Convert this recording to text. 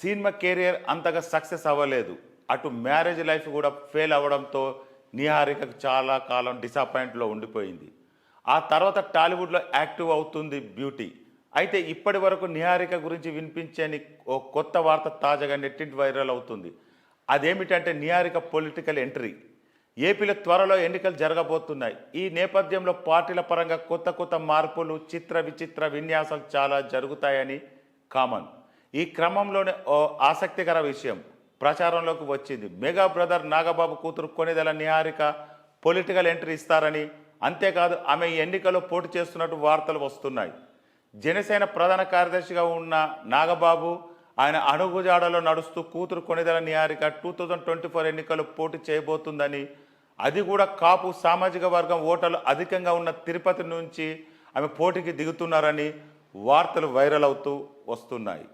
Cinema career అంతగా success అవ్వలేదు. అటు మ్యారేజ్ లైఫ్ కూడా ఫెయిల్ అవ్వడంతో నిహారికకు చాలా కాలం డిసప్పాయింట్లో ఉండిపోయింది. ఆ తర్వాత టాలీవుడ్లో యాక్టివ్ అవుతుంది బ్యూటీ. అయితే ఇప్పటి వరకు నిహారిక గురించి వినిపించని ఓ కొత్త వార్త తాజాగా నెట్టింటి వైరల్ అవుతుంది. అదేమిటంటే నిహారిక పొలిటికల్ ఎంట్రీ. ఏపీలో త్వరలో ఎన్నికలు జరగబోతున్నాయి. ఈ నేపథ్యంలో పార్టీల పరంగా కొత్త కొత్త మార్పులు చిత్ర విచిత్ర విన్యాసాలు చాలా జరుగుతాయని కామన్. ఈ క్రమంలోనే ఓ ఆసక్తికర విషయం ప్రచారంలోకి వచ్చింది. మెగా బ్రదర్ నాగబాబు కూతురు కొనిదెల నిహారిక పొలిటికల్ ఎంట్రీ ఇస్తారని అంతేకాదు ఆమె ఎన్నికల్లో పోటీ చేస్తున్నట్టు వార్తలు వస్తున్నాయి. జనసేన ప్రధాన కార్యదర్శిగా ఉన్న నాగబాబు ఆయన అడుగుజాడలో నడుస్తూ కూతురు Konidela Niharika two thousand twenty four ఎన్నికల్లో పోటీ చేయబోతుందని అది కూడా కాపు సామాజిక వర్గం ఓటర్లు అధికంగా ఉన్న తిరుపతి నుంచి ఆమె పోటీకి దిగుతున్నారని వార్తలు వైరల్ అవుతూ వస్తున్నాయి.